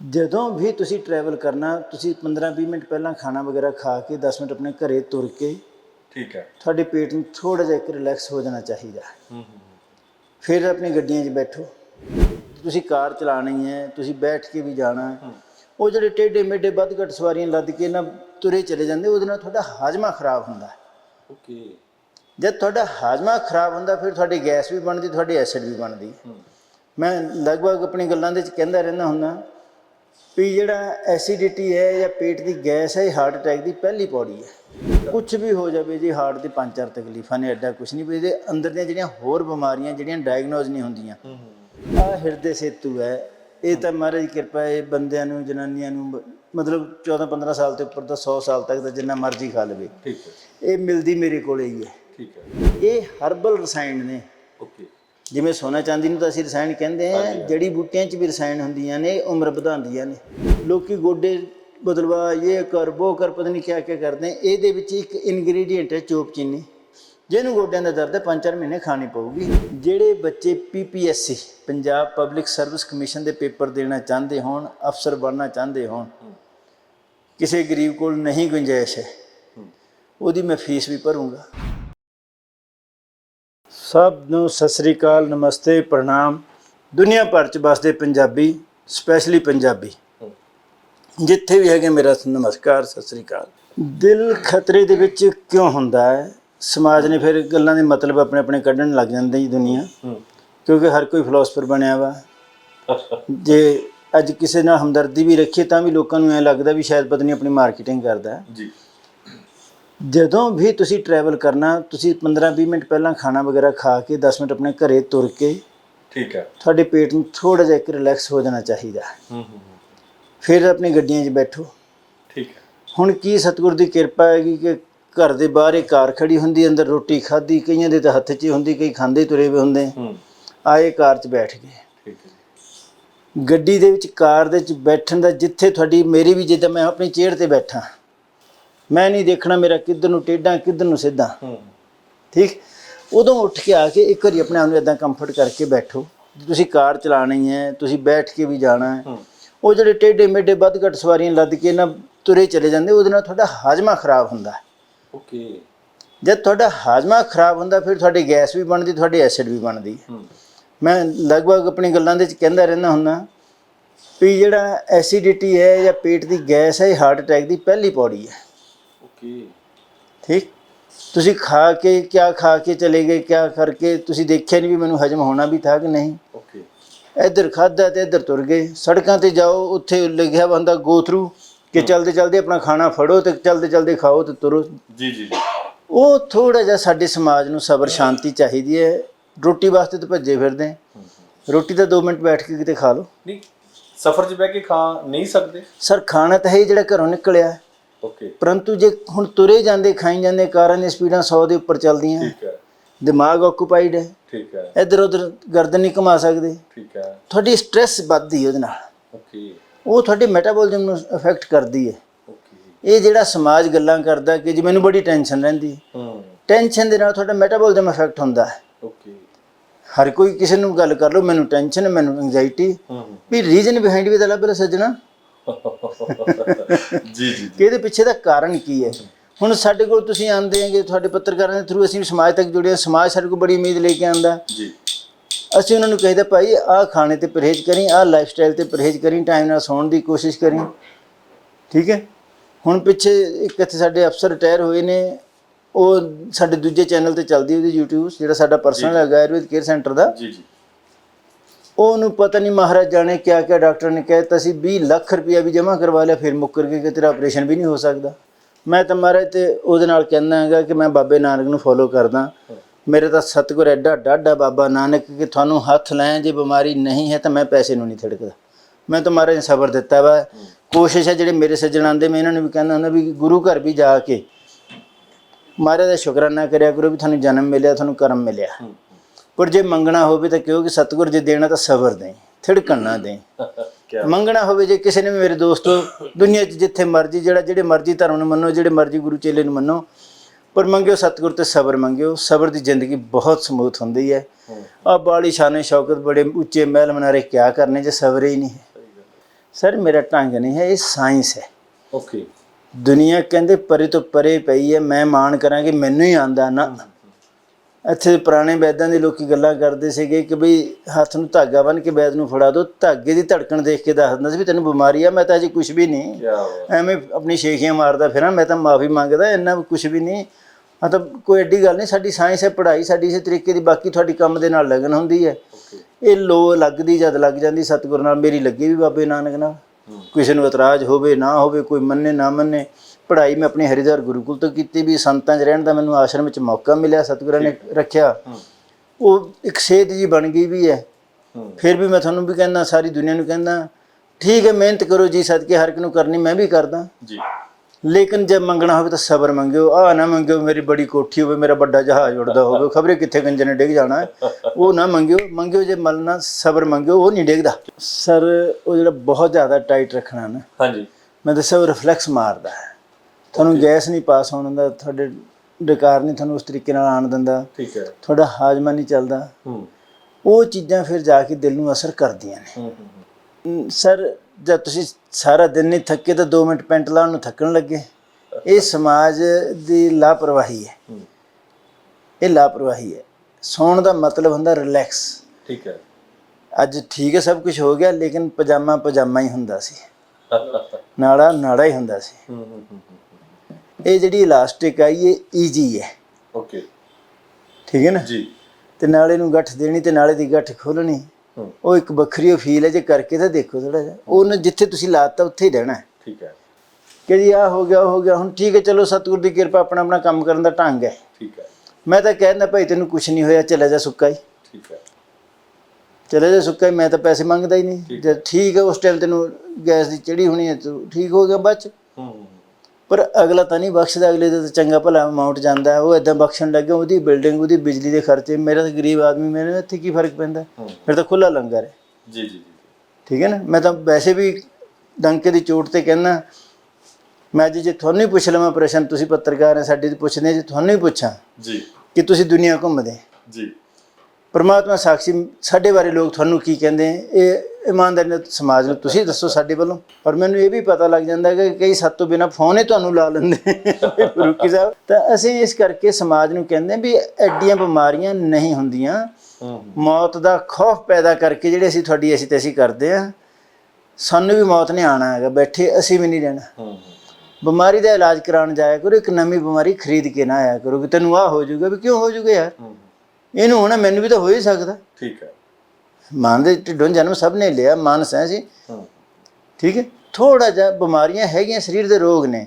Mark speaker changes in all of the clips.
Speaker 1: ਜਦੋਂ ਵੀ ਤੁਸੀਂ ਟਰੈਵਲ ਕਰਨਾ ਤੁਸੀਂ 15-20 ਮਿੰਟ ਪਹਿਲਾਂ ਖਾਣਾ ਵਗੈਰਾ ਖਾ ਕੇ 10 ਮਿੰਟ ਆਪਣੇ ਘਰੇ ਤੁਰ ਕੇ
Speaker 2: ਠੀਕ ਹੈ।
Speaker 1: ਤੁਹਾਡੇ ਪੇਟ ਨੂੰ ਥੋੜਾ ਜਿਹਾ ਇੱਕ ਰਿਲੈਕਸ ਹੋ ਜਾਣਾ ਚਾਹੀਦਾ। ਹੈ।
Speaker 2: ਹੂੰ
Speaker 1: ਫਿਰ ਆਪਣੀ ਗੱਡੀਆਂ 'ਚ ਬੈਠੋ। ਤੁਸੀਂ ਕਾਰ ਚਲਾਣੀ ਹੈ ਤੁਸੀਂ ਬੈਠ ਕੇ ਵੀ ਜਾਣਾ। ਉਹ ਜਿਹੜੇ ਟੇਢੇ ਮੇਢੇ ਵੱਧ ਘੱਟ ਸਵਾਰੀਆਂ ਲੱਦ ਕੇ ਨਾ ਤੁਰੇ ਚਲੇ ਜਾਂਦੇ ਉਹਦੇ ਨਾਲ ਤੁਹਾਡਾ ਹਾਜ਼ਮਾ ਖਰਾਬ ਹੁੰਦਾ।
Speaker 2: ਓਕੇ।
Speaker 1: ਜਦ ਤੁਹਾਡਾ ਹਾਜ਼ਮਾ ਖਰਾਬ ਹੁੰਦਾ ਫਿਰ ਤੁਹਾਡੀ ਗੈਸ ਵੀ ਬਣਦੀ ਤੁਹਾਡੀ ਐਸਿਡ ਵੀ ਬਣਦੀ। ਮੈਂ ਲਗਭਗ ਆਪਣੀ ਗੱਲਾਂ ਦੇ ਵਿੱਚ ਕਹਿੰਦਾ ਰਹਿੰਦਾ ਹੁੰਦਾ ਵੀ ਜਿਹੜਾ ਐਸਿਡਿਟੀ ਹੈ ਜਾਂ ਪੇਟ ਦੀ ਗੈਸ ਹੈ ਇਹ ਹਾਰਟ ਅਟੈਕ ਦੀ ਪਹਿਲੀ ਪੌੜੀ ਹੈ। ਕੁਝ ਵੀ ਹੋ ਜਾਵੇ ਜੀ ਹਾਰਟ ਦੀ ਪੰਜ ਚਾਰ ਤਕਲੀਫਾਂ ਨੇ ਐਡਾ ਕੁਝ ਨਹੀਂ ਵੀ ਇਹਦੇ ਅੰਦਰ ਦੀਆਂ ਜਿਹੜੀਆਂ ਹੋਰ ਬਿਮਾਰੀਆਂ ਜਿਹੜੀਆਂ ਡਾਇਗਨੋਜ਼ ਨਹੀਂ ਹੁੰਦੀਆਂ। ਆ ਹਿਰਦੇ ਸੇਤੂ ਹੈ। ਇਹ ਤਾਂ ਮਹਾਰਾਜ ਕਿਰਪਾ ਹੈ ਇਹ ਬੰਦਿਆਂ ਨੂੰ ਜਨਾਨੀਆਂ ਨੂੰ ਮਤਲਬ 14 15 ਸਾਲ ਤੋਂ ਉੱਪਰ ਦਾ 100 ਸਾਲ ਤੱਕ ਦਾ ਜਿੰਨਾ ਮਰਜ਼ੀ ਖਾ ਲਵੇ।
Speaker 2: ਠੀਕ ਹੈ।
Speaker 1: ਇਹ ਮਿਲਦੀ ਮੇਰੇ ਕੋਲੇ ਹੀ ਹੈ।
Speaker 2: ਠੀਕ ਹੈ।
Speaker 1: ਇਹ ਹਰਬਲ ਰਸਾਇਣ ਨੇ।
Speaker 2: ਓਕੇ
Speaker 1: ਜਿਵੇਂ ਸੋਨਾ ਚਾਂਦੀ ਨੂੰ ਤਾਂ ਅਸੀਂ ਰਸਾਇਣ ਕਹਿੰਦੇ ਆ ਜੜੀ ਬੂਟੀਆਂ 'ਚ ਵੀ ਰਸਾਇਣ ਹੁੰਦੀਆਂ ਨੇ ਉਮਰ ਵਧਾਉਂਦੀਆਂ ਨੇ। ਲੋਕੀ ਗੋਡੇ ਬਦਲਵਾ ਇਹ ਕਰ ਉਹ ਕਰ ਪਤਾ ਨਹੀਂ ਕਿਆ ਕਿਆ ਕਰਦੇ ਆ। ਇਹਦੇ ਵਿੱਚ ਇੱਕ ਇਨਗਰੀਡੀਅੰਟ ਹੈ ਚੋਪ ਚੀਨੀ ਜਿਹਨੂੰ ਗੋਡਿਆਂ ਦਾ ਦਰਦ ਹੈ 5-4 ਮਹੀਨੇ ਖਾਣੀ ਪਊਗੀ। ਜਿਹੜੇ ਬੱਚੇ PPSC Punjab public service commission ਦੇ ਪੇਪਰ ਦੇਣਾ ਚਾਹੁੰਦੇ ਹੋਣ ਅਫਸਰ ਬਣਨਾ ਚਾਹੁੰਦੇ ਹੋਣ ਕਿਸੇ ਗਰੀਬ ਕੋਲ ਨਹੀਂ ਗੁੰਜਾਇਸ਼ ਹੈ। ਉਹਦੀ ਮੈਂ ਫੀਸ ਵੀ ਭਰੂੰਗਾ। ਸਭ ਨੂੰ ਸਤਿ ਸ੍ਰੀ ਅਕਾਲ ਨਮਸਤੇ ਪ੍ਰਣਾਮ। ਦੁਨੀਆ ਭਰ ਚ ਵਸਦੇ ਪੰਜਾਬੀ ਸਪੈਸ਼ਲੀ ਪੰਜਾਬੀ। ਜਿੱਥੇ ਵੀ ਹੈਗੇ ਮੇਰਾ ਨਮਸਕਾਰ ਸਤਿ ਸ੍ਰੀ ਅਕਾਲ। ਦਿਲ ਖਤਰੇ ਦੇ ਵਿੱਚ ਕਿਉਂ ਹੁੰਦਾ ਹੈ? ਸਮਾਜ ਨੇ ਫਿਰ ਗੱਲਾਂ ਦੇ ਮਤਲਬ ਆਪਣੇ ਆਪਣੇ ਕੱਢਣ ਲੱਗ ਜਾਂਦੇ ਜੀ ਦੁਨੀਆ। ਕਿਉਂਕਿ ਹਰ ਕੋਈ ਫਿਲਾਸਫਰ ਬਣਿਆ ਵਾ। ਜੇ ਅੱਜ ਕਿਸੇ ਨਾਲ ਹਮਦਰਦੀ ਵੀ ਰੱਖੀਏ ਤਾਂ ਵੀ ਲੋਕਾਂ ਨੂੰ ਐ ਲੱਗਦਾ ਵੀ ਸ਼ਾਇਦ ਪਤਾ ਨਹੀਂ ਆਪਣੀ ਮਾਰਕੀਟਿੰਗ ਕਰਦਾ। ਹੈ
Speaker 2: ਜੀ।
Speaker 1: ਜਦੋਂ ਵੀ ਤੁਸੀਂ ਟਰੈਵਲ ਕਰਨਾ ਤੁਸੀਂ 15-20 ਮਿੰਟ ਪਹਿਲਾਂ ਖਾਣਾ ਵਗੈਰਾ ਖਾ ਕੇ 10 ਮਿੰਟ ਆਪਣੇ ਘਰੇ ਤੁਰ ਕੇ
Speaker 2: ਠੀਕ ਹੈ।
Speaker 1: ਤੁਹਾਡੇ ਪੇਟ ਨੂੰ ਥੋੜਾ ਜਿਹਾ ਇੱਕ ਰਿਲੈਕਸ ਹੋ ਜਾਣਾ ਚਾਹੀਦਾ ਹੈ।
Speaker 2: ਹੂੰ
Speaker 1: ਫਿਰ ਆਪਣੀ ਗੱਡੀਆਂ 'ਚ ਬੈਠੋ।
Speaker 2: ਠੀਕ ਹੈ।
Speaker 1: ਹੁਣ ਕੀ ਸਤਿਗੁਰ ਦੀ ਕਿਰਪਾ ਹੈਗੀ ਕਿ ਘਰ ਦੇ ਬਾਹਰ ਇੱਕ ਕਾਰ ਖੜੀ ਹੁੰਦੀ ਅੰਦਰ ਰੋਟੀ ਖਾਧੀ ਕਈਆਂ ਦੇ ਤਾਂ ਹੱਥ 'ਚ ਹੀ ਹੁੰਦੀ ਕਈ ਖਾਂਦੇ ਤੁਰੇ ਹੋਏ ਹੁੰਦੇ।
Speaker 2: ਹੂੰ।
Speaker 1: ਆਏ ਕਾਰ 'ਚ ਬੈਠ ਗਏ।
Speaker 2: ਠੀਕ ਹੈ।
Speaker 1: ਗੱਡੀ ਦੇ ਵਿੱਚ ਕਾਰ ਦੇ ਵਿੱਚ ਬੈਠਣ ਦਾ ਜਿੱਥੇ ਤੁਹਾਡੀ ਮੇਰੀ ਵੀ ਜਿੱਦਾਂ ਮੈਂ ਆਪਣੀ ਚੇਅਰ ਤੇ ਬੈਠਾ। ਮੈਂ ਨਹੀਂ ਦੇਖਣਾ ਮੇਰਾ ਕਿੱਧਰ ਨੂੰ ਟੇਢਾ ਕਿੱਧਰ ਨੂੰ ਸਿੱਧਾ। ਠੀਕ? ਉਦੋਂ ਉੱਠ ਕੇ ਆ ਕੇ ਇੱਕ ਵਾਰੀ ਆਪਣੇ ਆਪ ਨੂੰ ਇਦਾਂ ਕੰਫਰਟ ਕਰਕੇ ਬੈਠੋ। ਤੁਸੀਂ ਕਾਰ ਚਲਾਣੀ ਹੈ ਤੁਸੀਂ ਬੈਠ ਕੇ ਵੀ ਜਾਣਾ ਹੈ। ਉਹ ਜਿਹੜੇ ਟੇਢੇ ਮੇਢੇ ਵੱਧ ਘੱਟ ਸਵਾਰੀਆਂ ਲੱਦ ਕੇ ਨਾ ਤੁਰੇ ਚਲੇ ਜਾਂਦੇ ਉਹਦੇ ਨਾਲ ਤੁਹਾਡਾ ਹਾਜ਼ਮਾ ਖਰਾਬ ਹੁੰਦਾ ਹੈ।
Speaker 2: ਓਕੇ।
Speaker 1: ਜਦ ਤੁਹਾਡਾ ਹਾਜ਼ਮਾ ਖਰਾਬ ਹੁੰਦਾ ਫਿਰ ਤੁਹਾਡੀ ਗੈਸ ਵੀ ਬਣਦੀ ਤੁਹਾਡੀ ਐਸਿਡ ਵੀ ਬਣਦੀ ਮੈਂ ਲਗਭਗ ਆਪਣੀ ਗੱਲਾਂ ਦੇ ਵਿੱਚ ਕਹਿੰਦਾ ਰਹਿੰਦਾ ਹੁੰਦਾ ਵੀ ਜਿਹੜਾ ਐਸਿਡਿਟੀ ਹੈ ਜਾਂ ਪੇਟ ਦੀ ਗੈਸ ਹੈ ਇਹ ਹਾਰਟ ਅਟੈਕ ਦੀ ਪਹਿਲੀ ਪੌੜੀ ਹੈ। ਠੀਕ? ਤੁਸੀਂ ਖਾ ਕੇ ਕਿਆ ਖਾ ਕੇ ਚਲੇ ਗਏ ਕਿਆ ਕਰਕੇ? ਤੁਸੀਂ ਦੇਖਿਆ ਨਹੀਂ ਵੀ ਮੈਨੂੰ ਹਜਮ ਹੋਣਾ ਵੀ ਥਾ ਕਿ ਨਹੀਂ?
Speaker 2: ਓਕੇ।
Speaker 1: ਇੱਧਰ ਖਾਦਾ ਤੇ ਇੱਧਰ ਤੁਰ ਗਏ। ਸੜਕਾਂ ਤੇ ਜਾਓ ਉੱਥੇ ਲਿਖਿਆ ਬੰਦਾ ਗੋ ਥਰੂ ਕਿ ਚਲਦੇ ਚਲਦੇ ਆਪਣਾ ਖਾਣਾ ਫੜੋ ਤੇ ਚਲਦੇ ਚਲਦੇ ਖਾਓ ਤੇ ਤੁਰੋ।
Speaker 2: ਜੀ ਜੀ।
Speaker 1: ਉਹ ਥੋੜਾ ਜਿਹਾ ਸਾਡੇ ਸਮਾਜ ਨੂੰ ਸਬਰ ਸ਼ਾਂਤੀ ਚਾਹੀਦੀ ਹੈ। ਰੋਟੀ ਵਾਸਤੇ ਤਾਂ ਭੱਜੇ ਫਿਰਦੇ। ਰੋਟੀ ਤਾਂ 2 ਮਿੰਟ ਬੈਠ ਕੇ ਕਿਤੇ ਖਾ ਲਓ।
Speaker 2: ਨਹੀਂ ਸਫ਼ਰ 'ਚ ਬਹਿ ਕੇ ਖਾ ਨਹੀਂ ਸਕਦੇ?
Speaker 1: ਸਰ ਖਾਣਾ ਤਾਂ ਹੈ ਜਿਹੜਾ ਘਰੋਂ ਨਿਕਲਿਆ।
Speaker 2: ਓਕੇ
Speaker 1: ਪਰੰਤੂ ਜੇ ਹੁਣ ਤੁਰੇ ਜਾਂਦੇ ਖਾਈ ਜਾਂਦੇ ਕਾਰਾਂ ਦੀਆਂ ਸਪੀਡਾਂ 100 ਦੇ ਉੱਪਰ ਚੱਲਦੀਆਂ
Speaker 2: ਠੀਕ ਹੈ।
Speaker 1: ਦਿਮਾਗ ਆਕੂਪਾਈਡ ਹੈ
Speaker 2: ਠੀਕ ਹੈ।
Speaker 1: ਇੱਧਰ ਉੱਧਰ ਗਰਦਨ ਨਹੀਂ ਘੁਮਾ ਸਕਦੇ।
Speaker 2: ਠੀਕ ਹੈ।
Speaker 1: ਤੁਹਾਡੀ ਸਟ੍ਰੈਸ ਵੱਧਦੀ ਉਹਦੇ ਨਾਲ।
Speaker 2: ਓਕੇ
Speaker 1: ਉਹ ਤੁਹਾਡੇ ਮੈਟਾਬੋਲਿਜ਼ਮ ਨੂੰ ਅਫੈਕਟ ਕਰਦੀ ਹੈ।
Speaker 2: ਓਕੇ
Speaker 1: ਇਹ ਜਿਹੜਾ ਸਮਾਜ ਗੱਲਾਂ ਕਰਦਾ ਕਿ ਜੀ ਮੈਨੂੰ ਬੜੀ ਟੈਨਸ਼ਨ ਰਹਿੰਦੀ ਹੈ।
Speaker 2: ਹੂੰ।
Speaker 1: ਟੈਨਸ਼ਨ ਦੇ ਨਾਲ ਤੁਹਾਡਾ ਮੈਟਾਬੋਲਿਜ਼ਮ ਅਫੈਕਟ ਹੁੰਦਾ ਹੈ।
Speaker 2: ਓਕੇ
Speaker 1: ਹਰ ਕੋਈ ਕਿਸੇ ਨੂੰ ਗੱਲ ਕਰ ਲਓ ਮੈਨੂੰ ਟੈਨਸ਼ਨ ਹੈ ਮੈਨੂੰ
Speaker 2: ਹੂੰ।
Speaker 1: ਵੀ ਰੀਜ਼ਨ ਬਿਹਾਈਂਡ ਵੀ ਤਾਂ ਲੱਭ ਲੈ ਸੱਜਣਾ।
Speaker 2: ਜੀ ਜੀ
Speaker 1: ਕਿ ਇਹਦੇ ਪਿੱਛੇ ਦਾ ਕਾਰਨ ਕੀ ਹੈ? ਹੁਣ ਸਾਡੇ ਕੋਲ ਤੁਸੀਂ ਆਂਦੇ ਹੈਗੇ ਤੁਹਾਡੇ ਪੱਤਰਕਾਰਾਂ ਦੇ ਥਰੂ ਅਸੀਂ ਸਮਾਜ ਤੱਕ ਜੁੜੇ ਹਾਂ ਸਮਾਜ ਸਾਡੇ ਕੋਲ ਬੜੀ ਉਮੀਦ ਲੈ ਕੇ ਆਂਦਾ
Speaker 2: ਜੀ।
Speaker 1: ਅਸੀਂ ਉਹਨਾਂ ਨੂੰ ਕਹਿੰਦੇ ਭਾਈ ਆਹ ਖਾਣੇ ਤੇ ਪਰਹੇਜ਼ ਕਰੀ ਆਹ ਲਾਈਫਸਟਾਈਲ ਤੇ ਪਰਹੇਜ਼ ਕਰੀ ਟਾਈਮ ਨਾਲ ਸੌਣ ਦੀ ਕੋਸ਼ਿਸ਼ ਕਰੀ। ਠੀਕ ਹੈ? ਹੁਣ ਪਿੱਛੇ ਇੱਕ ਇੱਥੇ ਸਾਡੇ ਅਫਸਰ ਰਿਟਾਇਰ ਹੋਏ ਨੇ ਉਹ ਸਾਡੇ ਦੂਜੇ ਚੈਨਲ ਤੇ ਚੱਲਦੀ ਉਹਦੀ YouTube ਜਿਹੜਾ ਸਾਡਾ ਪਰਸਨਲ ਹੈਗਾ ਆਯੁਰਵੇਦ ਕੇਅਰ ਸੈਂਟਰ ਦਾ।
Speaker 2: ਜੀ ਜੀ।
Speaker 1: ਉਹਨੂੰ ਪਤਾ ਨਹੀਂ ਮਹਾਰਾਜ ਜਾਣੇ ਕਿਆ ਕਿਆ ਡਾਕਟਰ ਨੇ ਕਹਿ ਕਹਿਤਾ ਸੀ 20 ਲੱਖ ਰੁਪਇਆ ਵੀ ਜਮ੍ਹਾਂ ਕਰਵਾ ਲਿਆ, ਫਿਰ ਮੁੱਕਰ ਕੇ ਕਿ ਤੇਰਾ ਆਪਰੇਸ਼ਨ ਵੀ ਨਹੀਂ ਹੋ ਸਕਦਾ। ਮੈਂ ਤਾਂ ਮਹਾਰਾਜ ਤੇ ਉਹਦੇ ਨਾਲ ਕਹਿੰਦਾ ਹੈਗਾ ਕਿ ਮੈਂ ਬਾਬੇ ਨਾਨਕ ਨੂੰ ਫੋਲੋ ਕਰਦਾ। ਮੇਰੇ ਤਾਂ ਸਤਿਗੁਰ ਐਡਾ ਡਾਢਾ ਬਾਬਾ ਨਾਨਕ ਕਿ ਤੁਹਾਨੂੰ ਹੱਥ ਲੈ ਜੇ ਬਿਮਾਰੀ ਨਹੀਂ ਹੈ ਤਾਂ ਮੈਂ ਪੈਸੇ ਨੂੰ ਨਹੀਂ ਥੜਕਦਾ। ਮੈਂ ਤਾਂ ਮਹਾਰਾਜ ਨੇ ਸਬਰ ਦਿੱਤਾ ਵਾ। ਕੋਸ਼ਿਸ਼ ਹੈ ਜਿਹੜੇ ਮੇਰੇ ਸੱਜਣ ਆਂਦੇ ਮੈਂ ਇਹਨਾਂ ਨੂੰ ਵੀ ਕਹਿੰਦਾ ਹੁੰਦਾ ਵੀ ਗੁਰੂ ਘਰ ਵੀ ਜਾ ਕੇ ਮਹਾਰਾਜ ਦਾ ਸ਼ੁਕਰਾਨਾ ਕਰਿਆ ਕਰੋ ਵੀ ਤੁਹਾਨੂੰ ਜਨਮ ਮਿਲਿਆ, ਤੁਹਾਨੂੰ ਕਰਮ ਮਿਲਿਆ। ਪਰ ਜੇ ਮੰਗਣਾ ਹੋਵੇ ਤਾਂ ਕਿਉਂ ਕਿ ਸਤਿਗੁਰ ਜੇ ਦੇਣਾ ਤਾਂ ਸਬਰ ਦੇ ਥਿੜਕਣ ਨਾ ਦੇ ਮੰਗਣਾ ਹੋਵੇ ਜੇ ਕਿਸੇ ਨੇ ਵੀ ਮੇਰੇ ਦੋਸਤੋ ਦੁਨੀਆ 'ਚ ਜਿੱਥੇ ਮਰਜ਼ੀ ਜਿਹੜਾ ਜਿਹੜੇ ਮਰਜ਼ੀ ਧਰਮ ਨੂੰ ਮੰਨੋ ਜਿਹੜੇ ਮਰਜ਼ੀ ਗੁਰੂ ਚੇਲੇ ਨੂੰ ਮੰਨੋ ਪਰ ਮੰਗਿਓ ਸਤਿਗੁਰ ਤੇ ਸਬਰ ਮੰਗਿਓ ਸਬਰ ਦੀ ਜ਼ਿੰਦਗੀ ਬਹੁਤ ਸਮੂਥ ਹੁੰਦੀ ਹੈ। ਆ ਬਾਲੀ ਸ਼ਾਨੇ ਸ਼ੌਕਤ ਬੜੇ ਉੱਚੇ ਮਹਿਲ ਮਨਾਰੇ ਕਿਆ ਕਰਨੇ ਜੇ ਸਬਰ ਹੀ ਨਹੀਂ ਹੈ। ਸਰ ਮੇਰਾ ਢੰਗ ਨਹੀਂ ਹੈ ਇਹ ਸਾਇੰਸ ਹੈ।
Speaker 2: ਓਕੇ
Speaker 1: ਦੁਨੀਆ ਕਹਿੰਦੇ ਪਰੇ ਤੋਂ ਪਰੇ ਪਈ ਹੈ ਮੈਂ ਮਾਣ ਕਰਾਂ ਕਿ ਮੈਨੂੰ ਹੀ ਆਂਦਾ ਨਾ। ਇੱਥੇ ਪੁਰਾਣੇ ਵੈਦਾਂ ਦੇ ਲੋਕੀ ਗੱਲਾਂ ਕਰਦੇ ਸੀਗੇ ਕਿ ਬਈ ਹੱਥ ਨੂੰ ਧਾਗਾ ਬੰਨ ਕੇ ਵੈਦ ਨੂੰ ਫੜਾ ਦੋ ਧਾਗੇ ਦੀ ਧੜਕਣ ਦੇਖ ਕੇ ਦੱਸ ਦਿੰਦਾ ਸੀ ਵੀ ਤੈਨੂੰ ਬਿਮਾਰੀ ਆ ਮੈਂ ਤਾਂ ਅਜੇ ਕੁਝ ਵੀ ਨਹੀਂ। ਐਵੇਂ ਆਪਣੀ ਸ਼ੇਖੀਆਂ ਮਾਰਦਾ ਫਿਰਾਂ ਮੈਂ ਤਾਂ ਮਾਫੀ ਮੰਗਦਾ ਇੰਨਾ ਕੁਝ ਵੀ ਨਹੀਂ। ਮਤਲਬ ਕੋਈ ਐਡੀ ਗੱਲ ਨਹੀਂ ਸਾਡੀ ਸਾਇੰਸ ਹੈ ਪੜ੍ਹਾਈ ਸਾਡੀ ਇਸੇ ਤਰੀਕੇ ਦੀ ਬਾਕੀ ਤੁਹਾਡੀ ਕੰਮ ਦੇ ਨਾਲ ਲਗਨ ਹੁੰਦੀ ਹੈ। ਇਹ ਲੋ ਲੱਗਦੀ ਜਦ ਲੱਗ ਜਾਂਦੀ ਸਤਿਗੁਰੂ ਨਾਲ ਮੇਰੀ ਲੱਗੀ ਵੀ ਬਾਬੇ ਨਾਨਕ ਨਾਲ। ਕਿਸੇ ਨੂੰ ਇਤਰਾਜ਼ ਹੋਵੇ ਨਾ ਹੋਵੇ ਕੋਈ ਮੰਨੇ ਨਾ ਮੰਨੇ। ਪੜ੍ਹਾਈ ਮੈਂ ਆਪਣੇ ਹਰਿਦਰ ਗੁਰੂਕੁਲ ਤੋਂ ਕੀਤੀ ਵੀ ਸੰਤਾਂ 'ਚ ਰਹਿਣ ਦਾ ਮੈਨੂੰ ਆਸ਼ਰਮ ਵਿੱਚ ਮੌਕਾ ਮਿਲਿਆ ਸਤਿਗੁਰਾਂ ਨੇ ਰੱਖਿਆ। ਉਹ ਇੱਕ ਸੇਧ ਜੀ ਬਣ ਗਈ ਵੀ ਹੈ। ਫਿਰ ਵੀ ਮੈਂ ਤੁਹਾਨੂੰ ਵੀ ਕਹਿੰਦਾ ਸਾਰੀ ਦੁਨੀਆ ਨੂੰ ਕਹਿੰਦਾ ਠੀਕ ਹੈ ਮਿਹਨਤ ਕਰੋ ਜੀ ਸਦਕੇ ਹਰ ਇੱਕ ਨੂੰ ਕਰਨੀ ਮੈਂ ਵੀ ਕਰਦਾ।
Speaker 2: ਜੀ।
Speaker 1: ਲੇਕਿਨ ਜੇ ਮੰਗਣਾ ਹੋਵੇ ਤਾਂ ਸਬਰ ਮੰਗਿਓ ਆ ਨਾ ਮੰਗਿਓ ਮੇਰੀ ਬੜੀ ਕੋਠੀ ਹੋਵੇ ਮੇਰਾ ਵੱਡਾ ਜਹਾਜ਼ ਉੜਦਾ ਹੋਵੇ ਖਬਰੇ ਕਿੱਥੇ ਗੰਜੇ ਨੇ ਡਿੱਗ ਜਾਣਾ। ਉਹ ਨਾ ਮੰਗਿਓ ਮੰਗਿਓ ਜੇ ਮਲਣਾ ਸਬਰ ਮੰਗਿਓ ਉਹ ਨਹੀਂ ਡਿੱਗਦਾ। ਸਰ ਉਹ ਜਿਹੜਾ ਬਹੁਤ ਜ਼ਿਆਦਾ ਟਾਈਟ ਰੱਖਣਾ ਨਾ
Speaker 2: ਹਾਂਜੀ।
Speaker 1: ਮੈਂ ਦੱਸਿਆ ਉਹ ਰਿਫਲੈਕਸ ਮਾਰਦਾ। ਹੈ ਤੁਹਾਨੂੰ ਗੈਸ ਨਹੀਂ ਪਾਸ ਹੋਣ ਦਿੰਦਾ ਤੁਹਾਡੇ ਡਕਾਰ ਨਹੀਂ ਤੁਹਾਨੂੰ ਉਸ ਤਰੀਕੇ ਨਾਲ ਆਣ ਦਿੰਦਾ।
Speaker 2: ਠੀਕ ਹੈ।
Speaker 1: ਤੁਹਾਡਾ ਹਾਜ਼ਮਾ ਨਹੀਂ ਚੱਲਦਾ।
Speaker 2: ਹੂੰ।
Speaker 1: ਉਹ ਚੀਜ਼ਾਂ ਫਿਰ ਜਾ ਕੇ ਦਿਲ ਨੂੰ ਅਸਰ ਕਰਦੀਆਂ ਨੇ। ਸਰ ਜਦ ਤੁਸੀਂ ਸਾਰਾ ਦਿਨ ਨਹੀਂ ਥੱਕੇ ਤਾਂ 2 ਮਿੰਟ ਪੈਂਟ ਲਾਉਣ ਨੂੰ ਥੱਕਣ ਲੱਗੇ। ਇਹ ਸਮਾਜ ਦੀ ਲਾਪਰਵਾਹੀ ਹੈ। ਇਹ ਲਾਪਰਵਾਹੀ ਹੈ। ਸੌਣ ਦਾ ਮਤਲਬ ਹੁੰਦਾ ਰਿਲੈਕਸ।
Speaker 2: ਠੀਕ ਹੈ।
Speaker 1: ਅੱਜ ਠੀਕ ਹੈ ਸਭ ਕੁਝ ਹੋ ਗਿਆ ਲੇਕਿਨ ਪਜਾਮਾ ਪਜਾਮਾ ਹੀ ਹੁੰਦਾ ਸੀ। ਨਾੜਾ ਨਾੜਾ ਹੀ ਹੁੰਦਾ ਸੀ।
Speaker 2: ਹੂੰ ਹੂੰ, ਹੂੰ।
Speaker 1: ਇਹ ਜਿਹੜੀ ਇਲਾਸਟਿਕ ਆਈ ਇਹ ਈਜੀ ਹੈ
Speaker 2: ਓਕੇ
Speaker 1: ਠੀਕ ਹੈ ਨਾ?
Speaker 2: ਜੀ।
Speaker 1: ਤੇ ਨਾਲੇ ਨੂੰ ਗੱਠ ਦੇਣੀ ਤੇ ਨਾਲੇ ਦੀ ਗੱਠ ਖੋਲਣੀ ਉਹ ਇੱਕ ਵੱਖਰੀ ਫੀਲ ਹੈ ਜੇ ਕਰਕੇ ਤਾਂ ਦੇਖੋ ਥੋੜਾ ਜਿਹਾ। ਉਹਨੇ ਜਿੱਥੇ ਤੁਸੀਂ ਲਾਤਾ ਉੱਥੇ ਹੀ ਰਹਿਣਾ।
Speaker 2: ਠੀਕ ਹੈ।
Speaker 1: ਕਿ ਜੀ ਆ ਹੋ ਗਿਆ ਹੋ ਗਿਆ ਹੁਣ ਠੀਕ ਹੈ ਚਲੋ ਸਤਿਗੁਰ ਦੀ ਕਿਰਪਾ ਆਪਣਾ ਆਪਣਾ ਕੰਮ ਕਰਨ ਦਾ ਢੰਗ ਹੈ।
Speaker 2: ਠੀਕ ਹੈ।
Speaker 1: ਮੈਂ ਤਾਂ ਕਹਿੰਦਾ ਭਾਈ ਤੈਨੂੰ ਕੁਝ ਨਹੀਂ ਹੋਇਆ ਚਲਾ ਜਾ ਸੁੱਕਾ ਹੀ।
Speaker 2: ਠੀਕ ਹੈ।
Speaker 1: ਚਲੇ ਜਾ ਸੁੱਕਾ ਹੀ ਮੈਂ ਤਾਂ ਪੈਸੇ ਮੰਗਦਾ ਹੀ ਨਹੀਂ। ਜਦ ਠੀਕ ਹੈ ਉਸ ਟਾਈਮ ਤੈਨੂੰ ਗੈਸ ਦੀ ਚੜੀ ਹੋਣੀ ਹੈ ਤੂੰ ਠੀਕ ਹੋ ਗਿਆ ਬਚ
Speaker 2: ਹੂੰ ਹੂੰ,
Speaker 1: ਪਰ ਅਗਲਾ ਤਾਂ ਨਹੀਂ ਬਖਸ਼ਦਾ ਅਗਲੇ ਦਾ ਤਾਂ ਚੰਗਾ ਭਲਾ ਅਮਾਉਂਟ ਜਾਂਦਾ ਹੈ, ਉਹ ਇਦਾਂ ਬਖਸ਼ਣ ਲੱਗੇ ਉਹਦੀ ਬਿਲਡਿੰਗ ਉਹਦੀ ਬਿਜਲੀ ਦੇ ਖਰਚੇ ਮੇਰਾ ਤਾਂ ਗਰੀਬ ਆਦਮੀ ਮੈਨੂੰ ਇੱਥੇ ਕੀ ਫ਼ਰਕ ਪੈਂਦਾ? ਫਿਰ ਤਾਂ ਖੁੱਲਾ ਲੰਗਰ ਹੈ।
Speaker 2: ਜੀ ਜੀ ਜੀ।
Speaker 1: ਠੀਕ ਹੈ ਨਾ? ਮੈਂ ਤਾਂ ਵੈਸੇ ਵੀ ਡੰਕੇ ਦੀ ਚੋਟ ਤੇ ਕਹਿੰਦਾ ਮੈਂ ਜੇ ਤੁਹਾਨੂੰ ਹੀ ਪੁੱਛ ਲਵਾਂ ਪ੍ਰਸ਼ਨ ਤੁਸੀਂ ਪੱਤਰਕਾਰ ਹੈ ਸਾਡੇ ਤੋਂ ਪੁੱਛਦੇ ਜੇ ਤੁਹਾਨੂੰ ਹੀ ਪੁੱਛਾਂ
Speaker 2: ਜੀ।
Speaker 1: ਕਿ ਤੁਸੀਂ ਦੁਨੀਆ ਘੁੰਮਦੇ?
Speaker 2: ਜੀ।
Speaker 1: ਪਰਮਾਤਮਾ ਸਾਖੀ ਸਾਡੇ ਬਾਰੇ ਲੋਕ ਤੁਹਾਨੂੰ ਕੀ ਕਹਿੰਦੇ? ਇਹ ਇਮਾਨਦਾਰੀ ਨਾਲ ਸਮਾਜ ਨੂੰ ਤੁਸੀਂ ਦੱਸੋ ਸਾਡੇ ਵੱਲੋਂ। ਪਰ ਮੈਨੂੰ ਇਹ ਵੀ ਪਤਾ ਲੱਗ ਜਾਂਦਾ ਹੈ ਕਿ ਕਈ ਸੱਤ ਤੋਂ ਬਿਨਾ ਫੋਨ ਹੀ ਤੁਹਾਨੂੰ ਲਾ ਲੈਂਦੇ ਰੁਕੀ ਸਾਹਿਬ। ਤਾਂ ਅਸੀਂ ਇਸ ਕਰਕੇ ਸਮਾਜ ਨੂੰ ਕਹਿੰਦੇ ਵੀ ਐਡੀਆਂ ਬਿਮਾਰੀਆਂ ਨਹੀਂ ਹੁੰਦੀਆਂ। ਮੌਤ ਦਾ ਖੌਫ ਪੈਦਾ ਕਰਕੇ ਜਿਹੜੇ ਅਸੀਂ ਤੁਹਾਡੀ ਅਸੀਂ ਤੇ ਅਸੀਂ ਕਰਦੇ ਆ ਸਾਨੂੰ ਵੀ ਮੌਤ ਨੇ ਆਣਾ ਹੈਗਾ ਬੈਠੇ ਅਸੀਂ ਵੀ ਨਹੀਂ ਰਹਿਣਾ। ਬਿਮਾਰੀ ਦਾ ਇਲਾਜ ਕਰਾਉਣ ਜਾਇਆ ਕਰੋ ਇੱਕ ਨਵੀਂ ਬਿਮਾਰੀ ਖਰੀਦ ਕੇ ਨਾ ਆਇਆ ਕਰੋ ਵੀ ਤੈਨੂੰ ਆ ਹੋ ਜਾਊਗਾ ਵੀ ਕਿਉਂ ਹੋ ਜਾਊਗਾ ਯਾਰ? ਇਹਨੂੰ ਹੋਣਾ ਮੈਨੂੰ ਵੀ ਤਾਂ ਹੋ ਹੀ ਸਕਦਾ।
Speaker 2: ਠੀਕ ਹੈ।
Speaker 1: ਮਾਂ ਦੇ ਢਿੱਡੋਂ ਜਨਮ ਸਭ ਨੇ ਲਿਆ ਮਾਨਸ ਹੈ ਸੀ। ਠੀਕ ਹੈ। ਥੋੜਾ ਜਿਹਾ ਬਿਮਾਰੀਆਂ ਹੈਗੀਆਂ ਸਰੀਰ ਦੇ ਰੋਗ ਨੇ।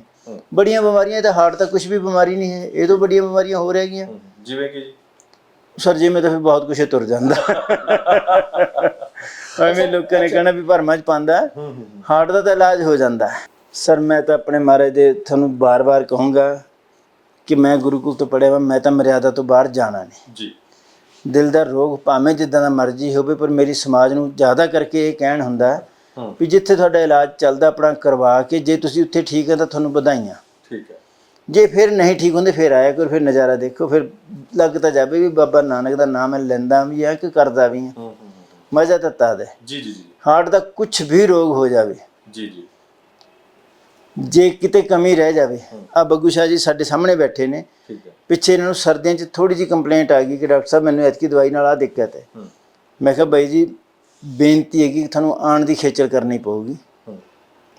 Speaker 1: ਬੜੀਆਂ ਬਿਮਾਰੀਆਂ ਤਾਂ ਹਾਰਟ ਤਾਂ ਕੁਝ ਵੀ ਬਿਮਾਰੀ ਨਹੀਂ ਹੈ। ਇਹ ਤੋਂ ਬੜੀਆਂ ਬਿਮਾਰੀਆਂ ਹੋ ਰਹੀਆਂ
Speaker 2: ਹੂੰ, ਜਿਵੇਂ ਕਿ ਜੀ।
Speaker 1: ਸਰ ਜੀ ਮੈਂ ਤਾਂ ਫਿਰ ਬਹੁਤ ਕੁਛ ਤੁਰ ਜਾਂਦਾ। ਐਵੇਂ ਲੋਕਾਂ ਨੇ ਕਹਿਣਾ ਵੀ ਭਰਮਾਂ ਚ ਪਾਉਂਦਾ। ਹਾਰਟ ਦਾ ਤਾਂ ਇਲਾਜ ਹੋ ਜਾਂਦਾ। ਸਰ ਮੈਂ ਤਾਂ ਆਪਣੇ ਮਹਾਰਾਜ ਦੇ ਤੁਹਾਨੂੰ ਬਾਰ-ਬਾਰ ਕਹੂੰਗਾ ਕਿ ਮੈਂ ਗੁਰੂਕੁਲ ਤੋਂ ਪੜਿਆ ਮੈਂ ਤਾਂ ਮਰਿਆਦਾ ਤੋਂ ਬਾਹਰ ਜਾਣਾ ਨਹੀਂ।
Speaker 2: ਜੀ।
Speaker 1: ਦਿਲ ਦਾ ਰੋਗ ਭਾਵੇਂ ਜਿੱਦਾਂ ਦਾ ਮਰਜ਼ੀ ਹੋਵੇ ਪਰ ਮੇਰੀ ਸਮਾਜ ਨੂੰ ਜ਼ਿਆਦਾ ਕਰਕੇ ਇਹ ਕਹਿਣ ਹੁੰਦਾ ਵੀ ਜਿੱਥੇ ਤੁਹਾਡਾ ਇਲਾਜ ਚੱਲਦਾ ਆਪਣਾ ਕਰਵਾ ਕੇ ਜੇ ਤੁਸੀਂ ਉੱਥੇ ਠੀਕ ਹੈ ਤਾਂ ਤੁਹਾਨੂੰ ਵਧਾਈਆਂ।
Speaker 2: ਠੀਕ ਹੈ।
Speaker 1: ਜੇ ਫਿਰ ਨਹੀਂ ਠੀਕ ਹੁੰਦੇ ਫਿਰ ਆਇਆ ਕਰੋ ਫਿਰ ਨਜ਼ਾਰਾ ਦੇਖੋ ਫਿਰ ਲੱਗ ਤਾਂ ਜਾਵੇ ਵੀ ਬਾਬਾ ਨਾਨਕ ਦਾ ਨਾਮ ਮੈਂ ਲੈਂਦਾ ਵੀ ਆ ਕਿ ਕਰਦਾ ਵੀ ਆ।
Speaker 2: ਹੂੰ ਹੂੰ ਹੂੰ,
Speaker 1: ਮਜ਼ਾ ਤਾਂ ਤਦ ਹੈ
Speaker 2: ਜੀ ਜੀ ਜੀ।
Speaker 1: ਹਾਰਟ ਦਾ ਕੁਝ ਵੀ ਰੋਗ ਹੋ ਜਾਵੇ।
Speaker 2: ਜੀ ਜੀ।
Speaker 1: ਜੇ ਕਿਤੇ ਕਮੀ ਰਹਿ ਜਾਵੇ ਆ ਬੱਗੂ ਸ਼ਾਹ ਜੀ ਸਾਡੇ ਸਾਹਮਣੇ ਬੈਠੇ ਨੇ। ਪਿੱਛੇ ਇਹਨਾਂ ਨੂੰ ਸਰਦੀਆਂ 'ਚ ਥੋੜੀ ਜੀ ਕੰਪਲੇਂਟ ਆ ਗਈ ਕਿ ਡਾਕਟਰ ਸਾਹਿਬ ਮੈਨੂੰ ਐਤਕੀ ਦਵਾਈ ਨਾਲ ਆ ਦਿੱਕਤ
Speaker 2: ਹੈ।
Speaker 1: ਮੈਂ ਕਿਹਾ ਬਾਈ ਜੀ ਬੇਨਤੀ ਹੈ ਕਿ ਤੁਹਾਨੂੰ ਆਉਣ ਦੀ ਖੇਚਲ ਕਰਨੀ ਪਊਗੀ।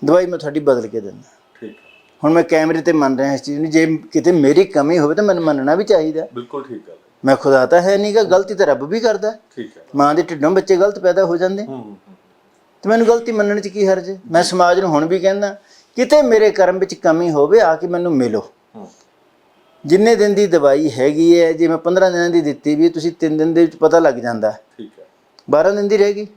Speaker 1: ਦਵਾਈ ਮੈਂ ਤੁਹਾਡੀ ਬਦਲ ਕੇ ਦਿੰਦਾ।
Speaker 2: ਠੀਕ
Speaker 1: ਹੁਣ ਮੈਂ ਕੈਮਰੇ ਤੇ ਮੰਨ ਰਿਹਾ ਇਸ ਚੀਜ਼ ਨੂੰ ਜੇ ਕਿਤੇ ਮੇਰੀ ਕਮੀ ਹੋਵੇ ਤਾਂ ਮੈਨੂੰ ਮੰਨਣਾ ਵੀ ਚਾਹੀਦਾ।
Speaker 2: ਬਿਲਕੁਲ ਠੀਕ ਗੱਲ ਹੈ।
Speaker 1: ਮੈਂ ਖੁਦਾ ਤਾਂ ਹੈ ਨਹੀਂਗਾ ਗਲਤੀ ਤਾਂ ਰੱਬ ਵੀ ਕਰਦਾ।
Speaker 2: ਠੀਕ ਹੈ।
Speaker 1: ਮਾਂ ਦੇ ਢਿੱਡੋਂ ਬੱਚੇ ਗਲਤ ਪੈਦਾ ਹੋ ਜਾਂਦੇ।
Speaker 2: ਹੂੰ ਹੂੰ ਹੂੰ,
Speaker 1: ਤੇ ਮੈਨੂੰ ਗਲਤੀ ਮੰਨਣ 'ਚ ਕੀ ਹਰਜ? ਮੈਂ ਸਮਾਜ ਨੂੰ ਹੁਣ ਵੀ ਕਹਿੰਦਾ ਕਿਤੇ ਮੇਰੇ ਕਰਮ ਵਿੱਚ ਕਮੀ ਹੋਵੇ ਆ ਕੇ ਮੈਨੂੰ ਮਿਲੋ। ਜਿੰਨੇ ਦਿਨ ਦੀ ਦਵਾਈ ਹੈਗੀ ਹੈ ਜੇ ਮੈਂ 15 ਦਿਨਾਂ ਦੀ ਦਿੱਤੀ ਵੀ ਤੁਸੀਂ 3 ਦਿਨ ਦੇ ਵਿੱਚ ਪਤਾ ਲੱਗ ਜਾਂਦਾ।
Speaker 2: ਠੀਕ ਹੈ।
Speaker 1: 12 ਦਿਨ ਦੀ ਰਹੇਗੀ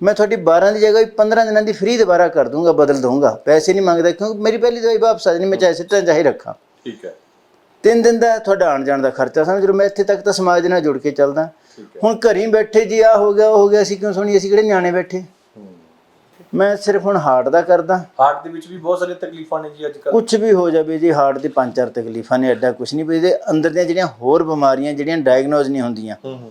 Speaker 1: ਮੈਂ ਤੁਹਾਡੀ 12 ਦੀ ਜਗ੍ਹਾ ਵੀ 15 ਦਿਨਾਂ ਦੀ ਫ੍ਰੀ ਦੁਬਾਰਾ ਕਰ ਦੂੰਗਾ ਬਦਲ ਦੂੰਗਾ ਪੈਸੇ ਨਹੀਂ ਮੰਗਦਾ ਕਿਉਂਕਿ ਮੇਰੀ ਪਹਿਲੀ ਦਵਾਈ ਵਾਪਸ ਆ ਜਾਣੀ ਮੈਂ ਚਾਹੇ ਸਿੱਟਾਂ ਚਾਹੇ ਰੱਖਾਂ।
Speaker 2: ਠੀਕ ਹੈ।
Speaker 1: ਤਿੰਨ ਦਿਨ ਦਾ ਤੁਹਾਡਾ ਆਣ ਜਾਣ ਦਾ ਖਰਚਾ ਸਮਝ ਲਓ ਮੈਂ ਇੱਥੇ ਤੱਕ ਤਾਂ ਸਮਾਜ ਦੇ ਨਾਲ ਜੁੜ ਕੇ ਚੱਲਦਾ। ਹੁਣ ਘਰੀ ਬੈਠੇ ਜੀ ਆ ਹੋ ਗਿਆ ਉਹ ਹੋ ਗਿਆ ਅਸੀਂ ਕਿਉਂ ਸੁਣੀ ਅਸੀਂ ਕਿਹੜੇ ਨਿਆਣੇ ਬੈਠੇ? ਮੈਂ ਸਿਰਫ ਹੁਣ ਹਾਰਟ ਦਾ ਕਰਦਾ।
Speaker 2: ਹਾਰਟ ਦੇ ਵਿੱਚ ਵੀ ਬਹੁਤ ਸਾਰੀਆਂ ਤਕਲੀਫਾਂ ਨੇ ਜੀ ਅੱਜ ਕੱਲ੍ਹ
Speaker 1: ਕੁਝ ਵੀ ਹੋ ਜਾਵੇ ਜੀ ਹਾਰਟ ਦੀ ਪੰਜ ਚਾਰ ਤਕਲੀਫਾਂ ਨੇ ਐਡਾ ਕੁਝ ਨਹੀਂ ਵੀ ਇਹਦੇ ਅੰਦਰ ਦੀਆਂ ਜਿਹੜੀਆਂ ਹੋਰ ਬਿਮਾਰੀਆਂ ਜਿਹੜੀਆਂ ਡਾਇਗਨੋਜ਼ ਨਹੀਂ ਹੁੰਦੀਆਂ।
Speaker 2: ਹੂੰ ਹੂੰ।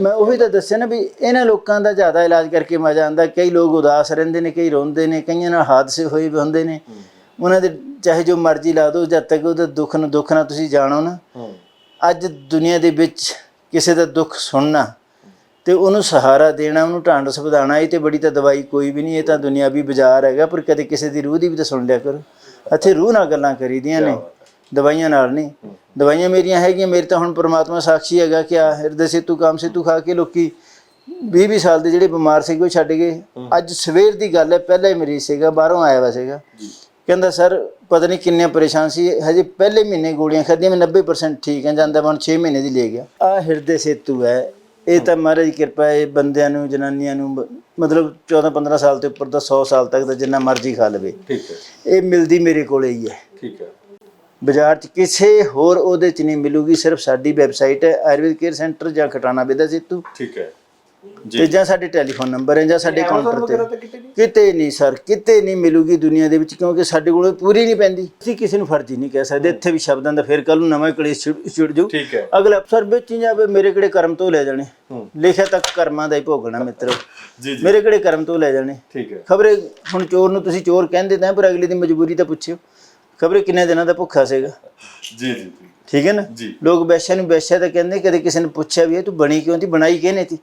Speaker 1: ਮੈਂ ਉਹੀ ਤਾਂ ਦੱਸਿਆ ਨਾ ਵੀ ਇਹਨਾਂ ਲੋਕਾਂ ਦਾ ਜ਼ਿਆਦਾ ਇਲਾਜ ਕਰਕੇ ਮਜ਼ਾ ਆਉਂਦਾ। ਕਈ ਲੋਕ ਉਦਾਸ ਰਹਿੰਦੇ ਨੇ ਕਈ ਰੋਂਦੇ ਨੇ ਕਈਆਂ ਨਾਲ ਹਾਦਸੇ ਹੋਏ ਵੀ ਹੁੰਦੇ ਨੇ। ਉਹਨਾਂ ਦੇ ਚਾਹੇ ਜੋ ਮਰਜ਼ੀ ਲਾ ਦਿਓ ਜਦ ਤੱਕ ਉਹਦਾ ਦੁੱਖ ਨੂੰ ਦੁੱਖ ਨਾ ਤੁਸੀਂ ਜਾਣੋ ਨਾ। ਅੱਜ ਦੁਨੀਆ ਦੇ ਵਿੱਚ ਕਿਸੇ ਦਾ ਦੁੱਖ ਸੁਣਨਾ ਤੇ ਉਹਨੂੰ ਸਹਾਰਾ ਦੇਣਾ ਉਹਨੂੰ ਢਾਂਡਸ ਵਧਾਉਣਾ ਇਹ ਤੇ ਬੜੀ ਤਾਂ ਦਵਾਈ ਕੋਈ ਵੀ ਨਹੀਂ ਇਹ ਤਾਂ ਦੁਨਿਆਵੀ ਬਾਜ਼ਾਰ ਹੈਗਾ ਪਰ ਕਦੇ ਕਿਸੇ ਦੀ ਰੂਹ ਦੀ ਵੀ ਤਾਂ ਸੁਣ ਲਿਆ ਕਰੋ। ਇੱਥੇ ਰੂਹ ਨਾਲ ਗੱਲਾਂ ਕਰੀਦੀਆਂ ਨੇ ਦਵਾਈਆਂ ਨਾਲ ਨਹੀਂ। ਦਵਾਈਆਂ ਮੇਰੀਆਂ ਹੈਗੀਆਂ ਮੇਰੇ ਤਾਂ ਹੁਣ ਪ੍ਰਮਾਤਮਾ ਸਾਖੀ ਹੈਗਾ ਕਿ ਆ ਹਿਰਦੇ ਸੇਤੂ ਕਾਮ ਸੇਤੂ ਖਾ ਕੇ ਲੋਕੀ 20 20 ਸਾਲ ਦੇ ਜਿਹੜੇ ਬਿਮਾਰ ਸੀਗੇ ਉਹ ਛੱਡ ਗਏ। ਅੱਜ ਸਵੇਰ ਦੀ ਗੱਲ ਹੈ ਪਹਿਲਾ ਹੀ ਮਰੀਜ਼ ਸੀਗਾ ਬਾਹਰੋਂ ਆਇਆ ਵਾ ਸੀਗਾ। ਕਹਿੰਦਾ ਸਰ ਪਤਾ ਨਹੀਂ ਕਿੰਨੇ ਪਰੇਸ਼ਾਨ ਸੀ ਹਜੇ ਪਹਿਲੇ ਮਹੀਨੇ ਗੋਲੀਆਂ ਖਾਧੀਆਂ ਮੈਂ 90% ਠੀਕ ਹਾਂ ਜਾਂਦਾ ਮੈਂ 6 ਮਹੀਨੇ ਦੀ ਲੈ ਗਿਆ। ਆ ਹਿਰਦੇ ਸੇਤੂ ਹੈ ਇਹ ਤਾਂ ਮਹਾਰਾਜ ਦੀ ਕਿਰਪਾ ਹੈ ਬੰਦਿਆਂ ਨੂੰ ਜਨਾਨੀਆਂ ਨੂੰ ਬ- ਮਤਲਬ 14 15 ਸਾਲ ਤੋਂ ਉੱਪਰ ਦਾ 100 ਸਾਲ ਤੱਕ ਦਾ ਜਿੰਨਾ ਮਰਜ਼ੀ ਖਾ ਲਵੇ।
Speaker 2: ਠੀਕ ਹੈ।
Speaker 1: ਇਹ ਮਿਲਦੀ ਮੇਰੇ ਕੋਲੇ ਹੀ ਹੈ।
Speaker 2: ਠੀਕ ਹੈ।
Speaker 1: ਬਾਜ਼ਾਰ 'ਚ ਕਿਸੇ ਹੋਰ ਉਹਦੇ 'ਚ ਨਹੀਂ ਮਿਲੂਗੀ ਸਿਰਫ ਸਾਡੀ ਵੈਬਸਾਈਟ ਹੈ ਆਯੁਰਵੇਦ ਕੇਅਰ ਸੈਂਟਰ ਜਾਂ ਖਟਾਣਾ ਬੇਦਾ ਸੇਤੂ।
Speaker 2: ਠੀਕ ਹੈ।
Speaker 1: ਤੇ ਜਾਂ ਸਾਡੇ ਟੈਲੀਫੋਨ ਨੰਬਰ ਹੈ ਜਾਂ ਸਾਡੇ ਕਾਊਂਟਰ ਤੇ।
Speaker 2: ਕਿਤੇ ਨਹੀਂ?
Speaker 1: ਸਰ। ਕਿਤੇ ਨਹੀਂ ਮਿਲੂਗੀ ਦੁਨੀਆ ਦੇ ਵਿੱਚ ਕਿਉਂਕਿ ਸਾਡੇ ਕੋਲ ਪੂਰੀ ਨਹੀਂ ਪੈਂਦੀ। ਅਸੀਂ ਕਿਸੇ ਨੂੰ ਫਰਜ਼ੀ ਨਹੀਂ ਕਹਿ ਸਕਦੇ। ਇੱਥੇ ਵੀ ਸ਼ਬਦਾਂ ਦਾ ਫਿਰ ਕੱਲ ਨੂੰ ਨਵਾਂ ਕਲੇਸ਼ ਛਿੜ-
Speaker 2: ਹੈ।
Speaker 1: ਅਗਲਾ ਅਫਸਰ ਵਿੱਚ ਹੀ ਜਾਵੇ ਮੇਰੇ ਕਿਹੜੇ ਕਰਮ ਤੋਂ ਲੈ ਜਾਣੇ? ਲਿਖਿਆ ਤੱਕ ਕਰਮਾਂ ਦਾ ਹੀ ਭੋਗਣਾ ਮਿੱਤਰੋ।
Speaker 2: ਜੀ ਜੀ।
Speaker 1: ਮੇਰੇ ਕਿਹੜੇ ਕਰਮ ਤੋਂ ਲੈ ਜਾਣੇ?
Speaker 2: ਠੀਕ ਹੈ।
Speaker 1: ਖਬਰੇ ਹੁਣ ਚੋਰ ਨੂੰ ਤੁਸੀਂ ਚੋਰ ਕਹਿੰਦੇ ਤਾਂ ਪਰ ਅਗਲੇ ਦੀ ਮਜਬੂਰੀ ਤਾਂ ਪੁੱਛਿਓ। ਖਬਰੇ ਕਿੰਨੇ ਦਿਨਾਂ ਦਾ ਭੁੱਖਾ ਸੀਗਾ?
Speaker 2: ਜੀ ਜੀ ਜੀ।
Speaker 1: ਠੀਕ ਹੈ ਨਾ?
Speaker 2: ਜੀ।
Speaker 1: ਲੋਕ ਵੈਸ਼ਿਆ ਨੂੰ ਵੈਸ਼ਿਆ ਤਾਂ ਕਹਿੰਦੇ ਕਦੇ ਕਿਸੇ ਨੇ ਪੁੱਛਿਆ ਵੀ ਇਹ ਤੂੰ ਬਣੀ ਕਿਉਂ ਤੀ? ਬਣਾਈ ਕਿਹਨੇ ਤੀ?
Speaker 2: ਜੀ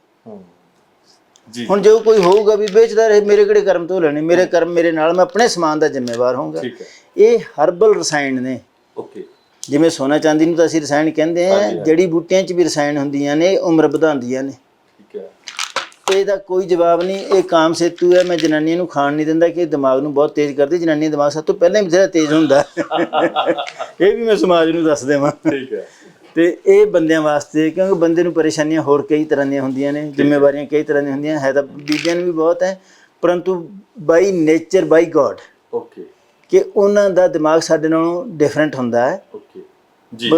Speaker 1: ਹੁਣ ਜੋ ਕੋਈ ਹੋਊਗਾ ਵੀ ਵੇਚਦਾ ਰਹੇ ਮੇਰੇ ਕਿਹੜੇ ਕਰਮ ਤੋਂ ਲੈਣੇ? ਮੇਰੇ ਕਰਮ ਮੇਰੇ ਨਾਲ ਮੈਂ ਆਪਣੇ ਸਮਾਨ ਦਾ ਜ਼ਿੰਮੇਵਾਰ ਹੋਊਗਾ। ਇਹ ਹਰਬਲ ਰਸਾਇਣ ਨੇ।
Speaker 2: ਓਕੇ।
Speaker 1: ਜਿਵੇਂ ਸੋਨਾ ਚਾਂਦੀ ਨੂੰ ਤਾਂ ਅਸੀਂ ਰਸਾਇਣ ਕਹਿੰਦੇ ਆ ਜੜੀ ਬੂਟੀਆਂ 'ਚ ਵੀ ਰਸਾਇਣ ਹੁੰਦੀਆਂ ਨੇ ਉਮਰ ਵਧਾਉਂਦੀਆਂ ਨੇ।
Speaker 2: ਠੀਕ ਹੈ।
Speaker 1: ਇਹਦਾ ਕੋਈ ਜਵਾਬ ਨਹੀਂ ਇਹ ਕਾਮ ਸੇਤੂ ਹੈ ਮੈਂ ਜਨਾਨੀਆਂ ਨੂੰ ਖਾਣ ਨਹੀਂ ਦਿੰਦਾ ਕਿ ਇਹ ਦਿਮਾਗ ਨੂੰ ਬਹੁਤ ਤੇਜ਼ ਕਰਦੀ ਜਨਾਨੀ ਦਿਮਾਗ ਸਭ ਤੋਂ ਪਹਿਲਾਂ ਹੀ ਬਥੇਰਾ ਤੇਜ਼ ਹੁੰਦਾ। ਇਹ ਵੀ ਮੈਂ ਸਮਾਜ ਨੂੰ ਦੱਸ ਦੇਵਾਂ।
Speaker 2: ਠੀਕ ਹੈ।
Speaker 1: ਤੇ ਇਹ ਬੰਦਿਆਂ ਵਾਸਤੇ ਕਿਉਂਕਿ ਬੰਦੇ ਨੂੰ ਪਰੇਸ਼ਾਨੀਆਂ ਹੋਰ ਕਈ ਤਰ੍ਹਾਂ ਦੀਆਂ ਹੁੰਦੀਆਂ ਨੇ ਜ਼ਿੰਮੇਵਾਰੀਆਂ ਕਈ ਤਰ੍ਹਾਂ ਦੀਆਂ ਹੁੰਦੀਆਂ ਹੈ ਤਾਂ ਬੀਬੀਆਂ ਨੂੰ ਵੀ ਬਹੁਤ ਹੈ ਪਰੰਤੂ by nature by God
Speaker 2: okay
Speaker 1: ਕਿ ਉਹਨਾਂ ਦਾ ਦਿਮਾਗ ਸਾਡੇ ਨਾਲੋਂ ਡਿਫਰੈਂਟ ਹੁੰਦਾ ਹੈ।
Speaker 2: ਓਕੇ ਜੀ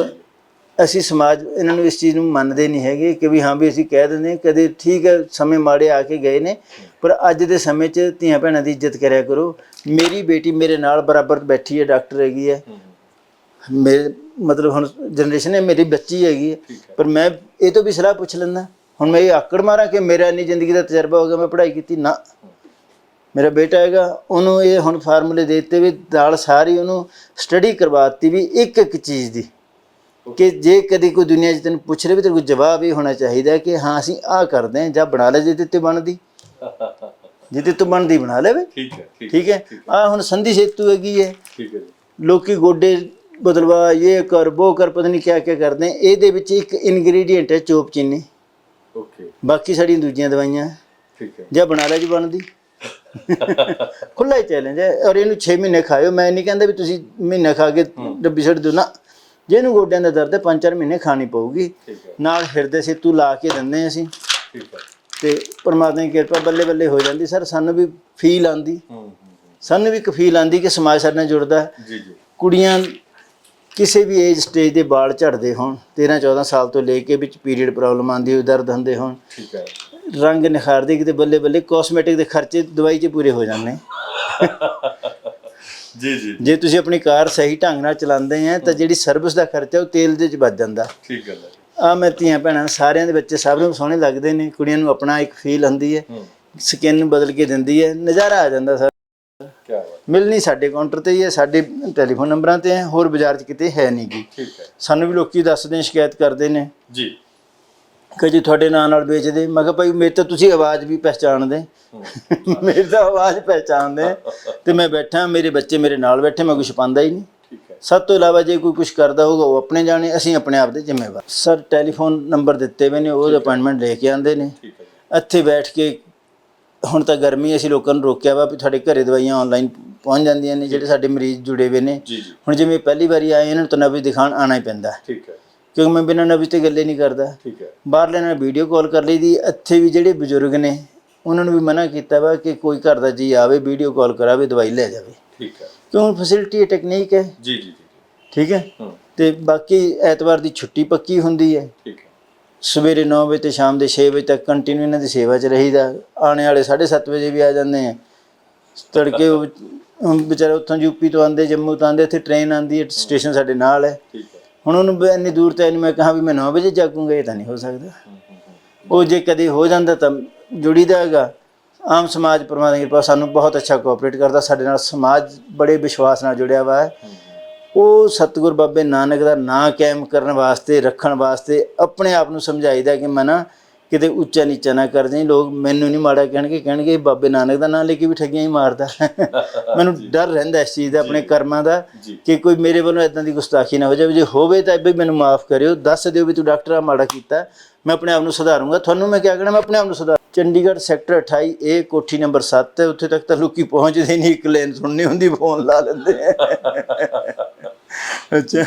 Speaker 1: ਅਸੀਂ ਸਮਾਜ ਇਹਨਾਂ ਨੂੰ ਇਸ ਚੀਜ਼ ਨੂੰ ਮੰਨਦੇ ਨਹੀਂ ਹੈਗੇ ਕਿ ਵੀ ਹਾਂ ਵੀ ਅਸੀਂ ਕਹਿ ਦਿੰਦੇ ਕਦੇ ਠੀਕ ਹੈ ਸਮੇਂ ਮਾੜੇ ਆ ਕੇ ਗਏ ਨੇ ਪਰ ਅੱਜ ਦੇ ਸਮੇਂ 'ਚ ਧੀਆਂ ਭੈਣਾਂ ਦੀ ਇੱਜ਼ਤ ਕਰਿਆ ਕਰੋ। ਮੇਰੀ ਬੇਟੀ ਮੇਰੇ ਨਾਲ ਬਰਾਬਰ ਬੈਠੀ ਹੈ ਡਾਕਟਰ ਹੈਗੀ ਹੂੰ। ਮੇਰੇ ਮਤਲਬ ਹੁਣ ਜਨਰੇਸ਼ਨ ਹੈ ਮੇਰੀ ਬੱਚੀ ਹੈਗੀ ਹੈ। ਪਰ ਮੈਂ ਇਹ ਤੋਂ ਵੀ ਸਲਾਹ ਪੁੱਛ ਲੈਂਦਾ। ਹੁਣ ਮੈਂ ਇਹ ਆਕੜ ਮਾਰਾਂ ਕਿ ਮੇਰਾ ਇੰਨੀ ਜ਼ਿੰਦਗੀ ਦਾ ਤਜਰਬਾ ਹੋ ਗਿਆ ਮੈਂ ਪੜ੍ਹਾਈ ਕੀਤੀ। ਨਾ। ਮੇਰਾ ਬੇਟਾ ਹੈਗਾ ਉਹਨੂੰ ਇਹ ਹੁਣ ਫਾਰਮੂਲੇ ਦੇ ਦਿੱਤੇ ਵੀ ਦਾਲ ਸਾਰੀ ਉਹਨੂੰ ਸਟੱਡੀ ਕਰਵਾਤੀ ਵੀ ਇੱਕ ਇੱਕ ਚੀਜ਼ ਦੀ। ਕਿ ਜੇ ਕਦੀ ਕੋਈ ਦੁਨੀਆ 'ਚ ਤੈਨੂੰ ਪੁੱਛ ਰਿਹਾ ਵੀ ਤੇਰੇ ਕੋਲ ਜਵਾਬ ਇਹ ਹੋਣਾ ਚਾਹੀਦਾ ਕਿ ਹਾਂ ਅਸੀਂ ਆਹ ਕਰਦੇ ਹਾਂ ਜਾਂ ਬਣਾ ਲੈ ਜੇ ਤੇ ਬਣਦੀ। ਜਿੱਤੇ ਤੋਂ ਬਣਦੀ ਬਣਾ ਲੈਵੇ
Speaker 2: ਠੀਕ ਹੈ ਠੀਕ
Speaker 1: ਠੀਕ ਹੈ? ਆ ਹੁਣ ਸੰਧੀ ਸੇਤੂ ਹੈਗੀ ਹੈ।
Speaker 2: ਠੀਕ ਹੈ ਜੀ।
Speaker 1: ਲੋਕੀ ਗੋਡੇ ਬਦਲਵਾ ਇਹ ਕਰ ਉਹ ਕਰ ਪਤਾ ਨਹੀਂ ਕਿਆ ਕਿਆ ਕਰਦੇ। ਆ। ਇਹਦੇ ਵਿੱਚ ਇੱਕ ਇਨਗਰੀਡੀਅੰਟ ਹੈ ਚੋਪ ਚੀਨੀ।
Speaker 2: ਓਕੇ
Speaker 1: ਬਾਕੀ ਸਾਡੀਆਂ ਦੂਜੀਆਂ ਦਵਾਈਆਂ।
Speaker 2: ਠੀਕ ਹੈ।
Speaker 1: ਜਾਂ ਬਣਾ ਲੈ ਜੀ ਬਣਦੀ। ਖੁੱਲਾ ਹੀ ਚੈਲੰਜ ਹੈ। ਔਰ ਇਹਨੂੰ 6 ਮਹੀਨੇ ਖਾਇਓ। ਮੈਂ ਨਹੀਂ ਕਹਿੰਦਾ ਵੀ ਤੁਸੀਂ ਮਹੀਨਾ ਖਾ ਕੇ ਡੱਬੀ ਛੱਡ ਦਿਓ। ਨਾ ਜੇ ਇਹਨੂੰ ਗੋਡਿਆਂ ਦਾ ਦਰਦ ਹੈ 5-4 ਮਹੀਨੇ ਖਾਣੀ ਪਊਗੀ।
Speaker 2: ਠੀਕ ਹੈ।
Speaker 1: ਨਾਲ ਹਿਰਦੇ ਸੇਤੂ ਲਾ ਕੇ ਦਿੰਦੇ ਹਾਂ ਅਸੀਂ।
Speaker 2: ਠੀਕ ਹੈ।
Speaker 1: ਤੇ ਪਰਮਾਤਮਾ ਦੀ ਕਿਰਪਾ ਬੱਲੇ ਬੱਲੇ ਹੋ ਜਾਂਦੀ। ਸਰ ਸਾਨੂੰ ਵੀ ਫੀਲ ਆਂਦੀ
Speaker 2: ਹੂੰ ਹੂੰ
Speaker 1: ਸਾਨੂੰ ਵੀ ਇੱਕ ਫੀਲ ਆਂਦੀ ਕਿ ਸਮਾਜ ਸਾਡੇ ਨਾਲ ਜੁੜਦਾ। ਹੈ।
Speaker 2: ਹੂੰ। ਜੀ ਜੀ।
Speaker 1: ਕੁੜੀਆਂ ਕਿਸੇ ਵੀ ਏਜ ਸਟੇਜ ਦੇ ਵਾਲ ਝੜਦੇ ਹੋਣ 13 14 ਸਾਲ ਤੋਂ ਲੈ ਕੇ ਵਿੱਚ ਪੀਰੀਅਡ ਪ੍ਰੋਬਲਮ ਆਂਦੀ ਹੋਈ ਦਰਦ ਹੁੰਦੇ ਹੋਣ
Speaker 2: ਠੀਕ ਹੈ।
Speaker 1: ਰੰਗ ਨਿਖਾਰਦੇ ਕਿਤੇ ਬੱਲੇ ਬੱਲੇ ਕਾਸਮੈਟਿਕ ਦੇ ਖਰਚੇ ਦਵਾਈ 'ਚ ਪੂਰੇ ਹੋ ਜਾਂਦੇ।
Speaker 2: ਜੀ ਜੀ।
Speaker 1: ਜੇ ਤੁਸੀਂ ਆਪਣੀ ਕਾਰ ਸਹੀ ਢੰਗ ਨਾਲ ਚਲਾਉਂਦੇ ਆ ਤਾਂ ਜਿਹੜੀ ਸਰਵਿਸ ਦਾ ਖਰਚਾ ਉਹ ਤੇਲ ਦੇ 'ਚ ਬਚ ਜਾਂਦਾ।
Speaker 2: ਠੀਕ ਗੱਲ ਹੈ
Speaker 1: ਆ ਮੈਂ ਧੀਆਂ ਭੈਣਾਂ ਸਾਰਿਆਂ ਦੇ ਬੱਚੇ ਸਭ ਨੂੰ ਸੋਹਣੇ ਲੱਗਦੇ ਨੇ ਕੁੜੀਆਂ ਨੂੰ ਆਪਣਾ ਇੱਕ ਫੀਲ ਹੁੰਦੀ ਹੂੰ ਸਕਿਨ ਬਦਲ ਕੇ ਦਿੰਦੀ ਹੈ ਨਜ਼ਾਰਾ ਆ ਜਾਂਦਾ ਸਰ
Speaker 2: ਕੀ ਬਾਤ
Speaker 1: ਮਿਲਣੀ ਸਾਡੇ ਕਾਊਂਟਰ ਤੇ ਹੀ ਹੈ ਸਾਡੇ ਟੈਲੀਫੋਨ ਨੰਬਰਾਂ ਤੇ ਹੈ ਹੋਰ ਬਾਜ਼ਾਰ 'ਚ ਕਿਤੇ ਹੈ ਨਹੀਂ ਗੀ।
Speaker 2: ਠੀਕ ਹੈ।
Speaker 1: ਸਾਨੂੰ ਵੀ ਲੋਕੀ ਦੱਸਦੇ ਨੇ ਸ਼ਿਕਾਇਤ ਕਰਦੇ ਨੇ।
Speaker 2: ਜੀ।
Speaker 1: ਕਿ ਜੀ ਤੁਹਾਡੇ ਨਾਂ ਨਾਲ ਵੇਚਦੇ। ਮੈਂ ਕਿਹਾ ਭਾਈ ਮੇਰੇ ਤਾਂ ਤੁਸੀਂ ਆਵਾਜ਼ ਵੀ ਪਹਿਚਾਣਦੇ। ਮੇਰੀ ਤਾਂ ਆਵਾਜ਼ ਪਹਿਚਾਣਦੇ। ਤੇ ਮੈਂ ਬੈਠਾ ਮੇਰੇ ਬੱਚੇ ਮੇਰੇ ਨਾਲ ਬੈਠੇ ਮੈਂ ਕੁਝ ਪਾਉਂਦਾ ਹੀ ਨਹੀਂ। ਸਭ ਤੋਂ ਇਲਾਵਾ ਜੇ ਕੋਈ ਕੁਝ ਕਰਦਾ ਹੋਊਗਾ ਉਹ ਆਪਣੇ ਜਾਣੇ ਅਸੀਂ ਆਪਣੇ ਆਪ ਦੇ ਜ਼ਿੰਮੇਵਾਰ। ਸਰ ਟੈਲੀਫੋਨ ਨੰਬਰ ਦਿੱਤੇ ਹੋਏ ਨੇ ਉਹ ਅਪਾਇੰਟਮੈਂਟ ਲੈ ਕੇ ਆਉਂਦੇ ਨੇ। ਇੱਥੇ ਬੈਠ ਕੇ ਹੁਣ ਤਾਂ ਗਰਮੀ ਅਸੀਂ ਲੋਕਾਂ ਨੂੰ ਰੋਕਿਆ ਵਾ ਵੀ ਤੁਹਾਡੇ ਘਰੇ ਦਵਾਈਆਂ ਆਨਲਾਈਨ ਪਹੁੰਚ ਜਾਂਦੀਆਂ ਨੇ ਜਿਹੜੇ ਸਾਡੇ ਮਰੀਜ਼ ਜੁੜੇ ਹੋਏ ਨੇ।
Speaker 2: ਜੀ ਜੀ।
Speaker 1: ਹੁਣ ਜਿਵੇਂ ਪਹਿਲੀ ਵਾਰੀ ਆਏ ਇਹਨਾਂ ਨੂੰ ਤਾਂ ਨਬਜ਼ ਦਿਖਾਣ ਆਣਾ ਹੀ ਪੈਂਦਾ।
Speaker 2: ਠੀਕ ਹੈ।
Speaker 1: ਕਿਉਂਕਿ ਮੈਂ ਬਿਨਾਂ ਨਬਜ਼ ਤੇ ਗੱਲੇ ਨਹੀਂ ਕਰਦਾ।
Speaker 2: ਠੀਕ ਹੈ।
Speaker 1: ਬਾਹਰਲੇ ਨਾਲ ਵੀਡੀਓ ਕਾਲ ਕਰ ਲਈਦੀ ਇੱਥੇ ਵੀ ਜਿਹੜੇ ਬਜ਼ੁਰਗ ਨੇ ਉਹਨਾਂ ਨੂੰ ਵੀ ਮਨਾ ਕੀਤਾ ਵਾ ਕਿ ਕੋਈ ਘਰ ਦਾ ਜੀ ਆਵੇ ਵੀਡੀਓ ਕਾਲ ਕਰਾਵੇ ਦਵਾਈ ਲੈ ਜਾਵੇ।
Speaker 2: ਠੀਕ ਹੈ।
Speaker 1: ਕਿਉਂ? ਫੈਸਿਲਿਟੀ ਹੈ ਟੈਕਨੀਕ ਹੈ।
Speaker 2: ਜੀ ਜੀ ਜੀ।
Speaker 1: ਠੀਕ ਹੈ?
Speaker 2: ਹੂੰ।
Speaker 1: ਤੇ ਬਾਕੀ ਐਤਵਾਰ ਦੀ ਛੁੱਟੀ ਪੱਕੀ ਹੁੰਦੀ ਹੈ।
Speaker 2: ਠੀਕ ਹੈ।
Speaker 1: ਸਵੇਰੇ 9 ਵਜੇ ਤੇ ਸ਼ਾਮ ਦੇ 6 ਵਜੇ ਤੱਕ ਕੰਟੀਨਿਊ ਇਹਨਾਂ ਦੀ ਸੇਵਾ 'ਚ ਰਹੀਦਾ। ਆਉਣੇ ਵਾਲੇ 7:30 ਵਜੇ ਵੀ ਆ ਜਾਂਦੇ ਆ। ਤੜਕੇ ਉਹ ਵਿਚਾਰੇ ਉੱਥੋਂ ਯੂਪੀ ਤੋਂ ਆਉਂਦੇ ਜੰਮੂ ਤੋਂ ਆਉਂਦੇ ਇੱਥੇ ਟ੍ਰੇਨ ਆਉਂਦੀ ਹੈ ਸਟੇਸ਼ਨ ਸਾਡੇ ਨਾਲ ਹੈ। ਹੁਣ ਉਹਨੂੰ ਇੰਨੀ ਦੂਰ ਤੇ ਮੈਂ ਕਹਾਂ ਵੀ ਮੈਂ 9 ਵਜੇ ਜਾਗੂੰਗਾ ਇਹ ਤਾਂ ਨਹੀਂ ਹੋ ਸਕਦਾ। ਉਹ ਜੇ ਕਦੇ ਹੋ ਜਾਂਦਾ ਤਾਂ ਜੁੜੀਦਾ ਹੈਗਾ। ਆਮ ਸਮਾਜ ਪਰਮਾਤਮਾ ਦੀ ਕਿਰਪਾ ਸਾਨੂੰ ਬਹੁਤ ਅੱਛਾ ਕੋਆਪਰੇਟ ਕਰਦਾ। ਸਾਡੇ ਨਾਲ ਸਮਾਜ ਬੜੇ ਵਿਸ਼ਵਾਸ ਨਾਲ ਜੁੜਿਆ ਵਾ ਹੈ। ਉਹ ਸਤਿਗੁਰ ਬਾਬੇ ਨਾਨਕ ਦਾ ਨਾਂ ਕਾਇਮ ਕਰਨ ਵਾਸਤੇ ਰੱਖਣ ਵਾਸਤੇ ਆਪਣੇ ਆਪ ਨੂੰ ਸਮਝਾਈਦਾ ਕਿ ਮੈਂ ਨਾ ਕਿਤੇ ਉੱਚਾ ਨੀਚਾ ਨਾ ਕਰ ਜਾਈਂ। ਲੋਕ ਮੈਨੂੰ ਨਹੀਂ ਮਾੜਾ ਕਹਿਣਗੇ ਕਹਿਣਗੇ ਬਾਬੇ ਨਾਨਕ ਦਾ ਨਾਂ ਲੈ ਕੇ ਵੀ ਠੱਗੀਆਂ ਹੀ ਮਾਰਦਾ। ਮੈਨੂੰ ਡਰ ਰਹਿੰਦਾ ਇਸ ਚੀਜ਼ ਦਾ ਆਪਣੇ ਕਰਮਾਂ ਦਾ ਕਿ ਕੋਈ ਮੇਰੇ ਵੱਲੋਂ ਇਦਾਂ ਦੀ ਗੁਸਤਾਖੀ ਨਾ ਹੋ ਜਾਵੇ। ਜੇ ਹੋਵੇ ਤਾਂ ਵੀ ਮੈਨੂੰ ਮਾਫ ਕਰਿਓ ਦੱਸ ਦਿਓ ਵੀ ਤੂੰ ਡਾਕਟਰ ਆ ਮਾੜਾ ਕੀਤਾ। ਮੈਂ ਆਪਣੇ ਆਪ ਨੂੰ ਸੁਧਾਰੂੰਗਾ। ਤੁਹਾਨੂੰ ਮੈਂ ਕਿਹਾ ਕਹਿਣਾ? ਮੈਂ ਆਪਣੇ ਆਪ ਨੂੰ ਸੁਧਾਰ ਚੰਡੀਗੜ੍ਹ ਸੈਕਟਰ 28 ਏ ਕੋਠੀ ਨੰਬਰ 7 ਹੈ ਉੱਥੇ ਤੱਕ ਤਾਂ ਲੋਕੀ ਪਹੁੰਚਦੇ ਨਹੀਂ ਇੱਕ ਲੈਨ ਸੁਣਨੀ ਹੁੰਦੀ ਫੋਨ ਲਾ ਲੈਂਦੇ। ਅੱਛਾ।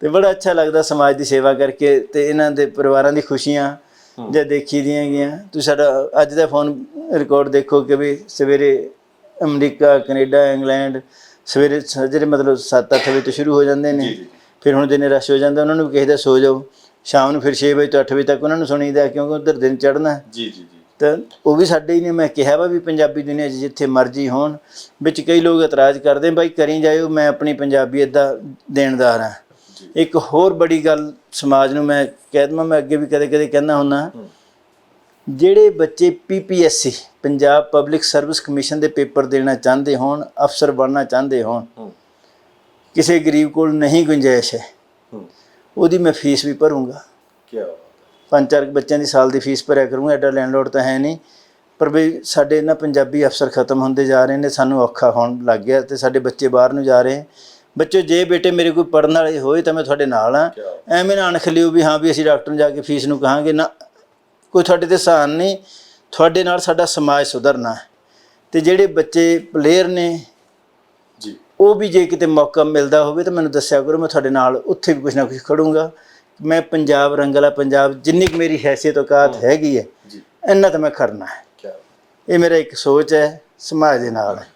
Speaker 1: ਤੇ ਬੜਾ ਅੱਛਾ ਲੱਗਦਾ ਸਮਾਜ ਦੀ ਸੇਵਾ ਕਰਕੇ ਤੇ ਇਹਨਾਂ ਦੇ ਪਰਿਵਾਰਾਂ ਦੀ ਖੁਸ਼ੀਆਂ ਜੇ ਦੇਖੀ ਦੀਆਂ ਗਈਆਂ। ਤੁਸੀਂ ਸਾਡਾ ਅੱਜ ਦਾ ਫੋਨ ਰਿਕਾਰਡ ਦੇਖੋ ਕਿ ਵੀ ਸਵੇਰੇ ਅਮਰੀਕਾ ਕੈਨੇਡਾ ਇੰਗਲੈਂਡ ਸਵੇਰੇ ਜਿਹੜੇ ਮਤਲਬ 7-8 ਵਜੇ ਤੋਂ ਸ਼ੁਰੂ ਹੋ ਜਾਂਦੇ ਨੇ। ਫਿਰ ਹੁਣ ਦਿਨੇ ਰਸ਼ ਹੋ ਜਾਂਦਾ ਉਹਨਾਂ ਨੂੰ ਵੀ ਕਿਸੇ ਦਾ ਸੋ ਜਾਓ। ਸ਼ਾਮ ਨੂੰ ਫਿਰ 6 ਵਜੇ ਤੋਂ 8 ਵਜੇ ਤੱਕ ਉਹਨਾਂ ਨੂੰ ਸੁਣੀਦਾ ਕਿਉਂਕਿ ਉਧਰ ਦਿਨ।
Speaker 2: ਜੀ ਜੀ ਜੀ।
Speaker 1: ਤਾਂ ਉਹ ਵੀ ਸਾਡੇ ਹੀ ਨੇ ਮੈਂ ਕਿਹਾ ਵਾ ਵੀ ਪੰਜਾਬੀ ਦੁਨੀਆ 'ਚ ਜਿੱਥੇ ਮਰਜ਼ੀ ਹੋਣ ਵਿੱਚ ਕਈ ਲੋਕ ਇਤਰਾਜ਼ ਕਰਦੇ ਬਾਈ ਕਰੀ ਜਾਇਓ ਮੈਂ ਆਪਣੀ ਪੰਜਾਬੀਅਤ ਦਾ ਦੇਣਦਾਰ ਹਾਂ। ਇੱਕ ਹੋਰ ਬੜੀ ਗੱਲ ਸਮਾਜ ਨੂੰ ਮੈਂ ਕਹਿ ਦਵਾਂ ਮੈਂ ਅੱਗੇ ਵੀ ਕਦੇ ਕਦੇ ਕਹਿੰਦਾ ਹੁੰਦਾ। ਜਿਹੜੇ ਬੱਚੇ PPSC Punjab public service commission ਦੇ ਪੇਪਰ ਦੇਣਾ ਚਾਹੁੰਦੇ ਹੋਣ ਅਫਸਰ ਬਣਨਾ ਚਾਹੁੰਦੇ ਹੋਣ ਕਿਸੇ ਗਰੀਬ ਕੋਲ ਨਹੀਂ ਗੁੰਜਾਇਸ਼ ਹੈ। ਉਹਦੀ ਮੈਂ ਫੀਸ ਵੀ ਭਰੂੰਗਾ।
Speaker 2: ਕੀ
Speaker 1: ਪੰਜ ਚਾਰ ਬੱਚਿਆਂ ਦੀ ਸਾਲ ਦੀ ਫੀਸ ਭਰਿਆ ਕਰੂੰਗਾ ਐਡਾ ਲੈਂਡਲੋਡ ਤਾਂ ਹੈ ਨਹੀਂ। ਪਰ ਵੀ ਸਾਡੇ ਨਾ ਪੰਜਾਬੀ ਅਫਸਰ ਖਤਮ ਹੁੰਦੇ ਜਾ ਰਹੇ ਨੇ ਸਾਨੂੰ ਔਖਾ ਹੋਣ ਲੱਗ ਗਿਆ ਤੇ ਸਾਡੇ ਬੱਚੇ ਬਾਹਰ ਨੂੰ ਜਾ ਰਹੇ ਬੱਚੇ ਜੇ ਬੇਟੇ ਮੇਰੇ ਕੋਈ ਪੜਨ ਵਾਲੇ ਹੋਏ ਤਾਂ ਮੈਂ ਤੁਹਾਡੇ ਨਾਲ ਆ ਐਵੇਂ ਨਾ ਅਣਖ ਲਿਓ ਵੀ ਹਾਂ ਵੀ ਅਸੀਂ ਡਾਕਟਰ ਨੂੰ ਜਾ ਕੇ ਫੀਸ ਨੂੰ ਕਹਾਂਗੇ ਨਾ ਕੋਈ ਤੁਹਾਡੇ ਤੇ ਸਹਾਨ ਨਹੀਂ ਤੁਹਾਡੇ ਨਾਲ ਸਾਡਾ ਸਮਾਜ ਸੁਧਰਨਾ ਤੇ ਜਿਹੜੇ ਬੱਚੇ ਪਲੇਅਰ ਨੇ
Speaker 2: ਜੀ।
Speaker 1: ਉਹ ਵੀ ਜੇ ਕਿਤੇ ਮੌਕਾ ਮਿਲਦਾ ਹੋਵੇ ਤਾਂ ਮੈਨੂੰ ਦੱਸਿਆ ਕਰੋ ਮੈਂ ਤੁਹਾਡੇ ਨਾਲ ਉੱਥੇ ਵੀ ਕੁਝ ਨਾ ਕੁਝ ਖੜੂੰਗਾ। ਮੈਂ ਪੰਜਾਬ ਰੰਗਲਾ ਪੰਜਾਬ ਜਿੰਨੀ ਕੁ ਮੇਰੀ ਹੈਸੀਅਤ ਔਕਾਤ ਹੈਗੀ ਹੈ
Speaker 2: ਜੀ।
Speaker 1: ਇੰਨਾ ਤਾਂ ਮੈਂ ਕਰਨਾ ਹੈ। ਇਹ ਮੇਰਾ ਇੱਕ ਸੋਚ ਹੈ ਸਮਾਜ ਦੇ ਨਾਲ ਹੈ।